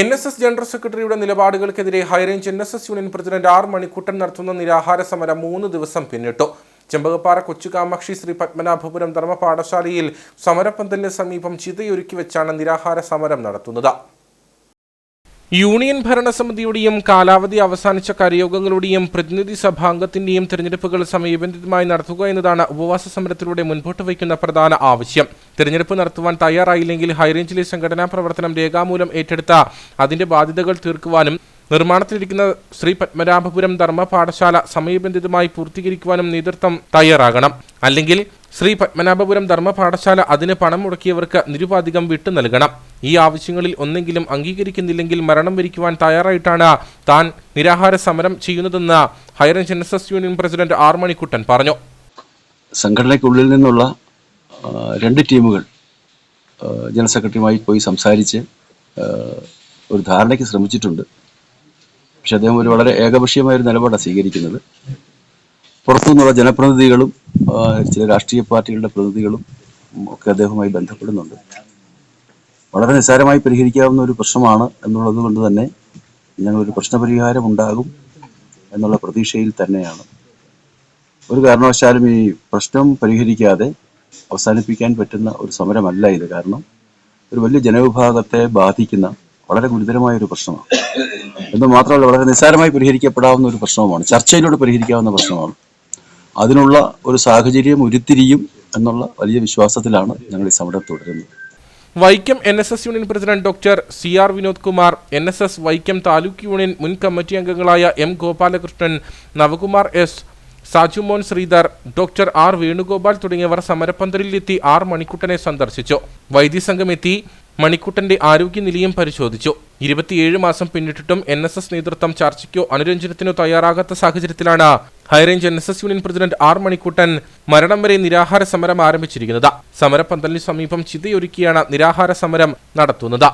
N S S general സെക്രട്ടറിയുടെ നിലപാടുകൾക്കെതിരെ high range N S S union president R Manikuttan നടത്തുന്ന നിരാഹാര സമരം മൂന്ന് ദിവസം പിന്നിട്ടു. ചെമ്പകപ്പാറ കൊച്ചുകാമാക്ഷി ശ്രീ പത്മനാഭപുരം ധർമ്മ പാഠശാലയിൽ സമരപ്പന്തലിന് സമീപം ചിതയൊരുക്കി വെച്ചാണ് നിരാഹാര സമരം നടത്തുന്നത്. യൂണിയൻ ഭരണസമിതിയുടെയും കാലാവധി അവസാനിച്ച കരയോഗങ്ങളുടെയും പ്രതിനിധി സഭാംഗത്തിന്റെയും തിരഞ്ഞെടുപ്പുകൾ സമയബന്ധിതമായി നടത്തുക എന്നതാണ് ഉപവാസ സമരത്തിലൂടെ മുൻപോട്ട് വയ്ക്കുന്ന പ്രധാന ആവശ്യം. തെരഞ്ഞെടുപ്പ് നടത്തുവാൻ തയ്യാറായില്ലെങ്കിൽ ഹൈറേഞ്ചിലെ സംഘടനാ പ്രവർത്തനം രേഖാമൂലം ഏറ്റെടുത്ത. അതിന്റെ ബാധ്യതകൾ തീർക്കുവാനും നിർമ്മാണത്തിലിരിക്കുന്ന ശ്രീ പത്മനാഭപുരം ധർമ്മ പാഠശാല സമയബന്ധിതമായി പൂർത്തീകരിക്കുവാനും നേതൃത്വം തയ്യാറാകണം. അല്ലെങ്കിൽ ശ്രീ പത്മനാഭപുരം ധർമ്മ പാഠശാല അതിന് പണം മുടക്കിയവർക്ക് നിരുപാധികം വിട്ടു നൽകണം. ഈ ആവശ്യങ്ങളിൽ ഒന്നെങ്കിലും അംഗീകരിക്കുന്നില്ലെങ്കിൽ മരണം വരിക്കുവാൻ തയ്യാറായിട്ടാണ് താൻ നിരാഹാര സമരം ചെയ്യുന്നതെന്ന് high range N S S union president R Manikuttan പറഞ്ഞു. സംഘടനയ്ക്കുള്ളിൽ നിന്നുള്ള രണ്ട് ടീമുകൾ ജനറൽ സെക്രട്ടറിയുമായി പോയി സംസാരിച്ച് ഒരു ധാരണയ്ക്ക് ശ്രമിച്ചിട്ടുണ്ട്. പക്ഷെ അദ്ദേഹം ഒരു വളരെ ഏകപക്ഷീയമായ ഒരു നിലപാടാണ് സ്വീകരിക്കുന്നത്. പുറത്തുനിന്നുള്ള ജനപ്രതിനിധികളും ചില രാഷ്ട്രീയ പാർട്ടികളുടെ പ്രതിനിധികളും ഒക്കെ അദ്ദേഹവുമായി ബന്ധപ്പെടുന്നുണ്ട്. വളരെ നിസ്സാരമായി പരിഹരിക്കാവുന്ന ഒരു പ്രശ്നമാണ് എന്നുള്ളത് കൊണ്ട് തന്നെ ഞങ്ങളൊരു പ്രശ്നപരിഹാരം ഉണ്ടാകും എന്നുള്ള പ്രതീക്ഷയിൽ തന്നെയാണ്. ഒരു കാരണവശാലും ഈ പ്രശ്നം പരിഹരിക്കാതെ അവസാനിപ്പിക്കാൻ പറ്റുന്ന ഒരു സമരമല്ല ഇത്. കാരണം ഒരു വലിയ ജനവിഭാഗത്തെ ബാധിക്കുന്ന വളരെ ഗുരുതരമായ ഒരു പ്രശ്നമാണ്. എന്ന് മാത്രമല്ല വളരെ നിസ്സാരമായി പരിഹരിക്കപ്പെടാവുന്ന ഒരു പ്രശ്നവുമാണ്. ചർച്ചയിലൂടെ പരിഹരിക്കാവുന്ന പ്രശ്നമാണ്. അതിനുള്ള ഒരു സാഹചര്യം ഉരുത്തിരിയും എന്നുള്ള വലിയ വിശ്വാസത്തിലാണ് ഞങ്ങൾ ഈ സമരം തുടരുന്നത്. Vaikom N S S union president doctor C R Vinod Kumar N S S Vaikom taluk union മുൻ കമ്മിറ്റി അംഗങ്ങളായ M Gopalakrishnan Navakumar S Sajumon Sreedhar doctor R Venugopal തുടങ്ങിയവർ സമരപ്പന്തലിലെത്തി ആർ മണിക്കുട്ടനെ സന്ദർശിച്ചു. വൈദ്യസംഘം എത്തി മണിക്കുട്ടന്റെ ആരോഗ്യനിലയും പരിശോധിച്ചു. ഇരുപത്തിയേഴ് മാസം പിന്നിട്ടിട്ടും എൻ എസ് എസ് നേതൃത്വം ചർച്ചയ്ക്കോ അനുരഞ്ജനത്തിനോ തയ്യാറാകാത്ത സാഹചര്യത്തിലാണ് high range N S S union president R Manikuttan മരണം വരെ നിരാഹാര സമരം ആരംഭിച്ചിരിക്കുന്നത്. സമരപ്പന്തലിന് സമീപം ചിതയൊരുക്കിയാണ് നിരാഹാര സമരം നടത്തുന്നത്.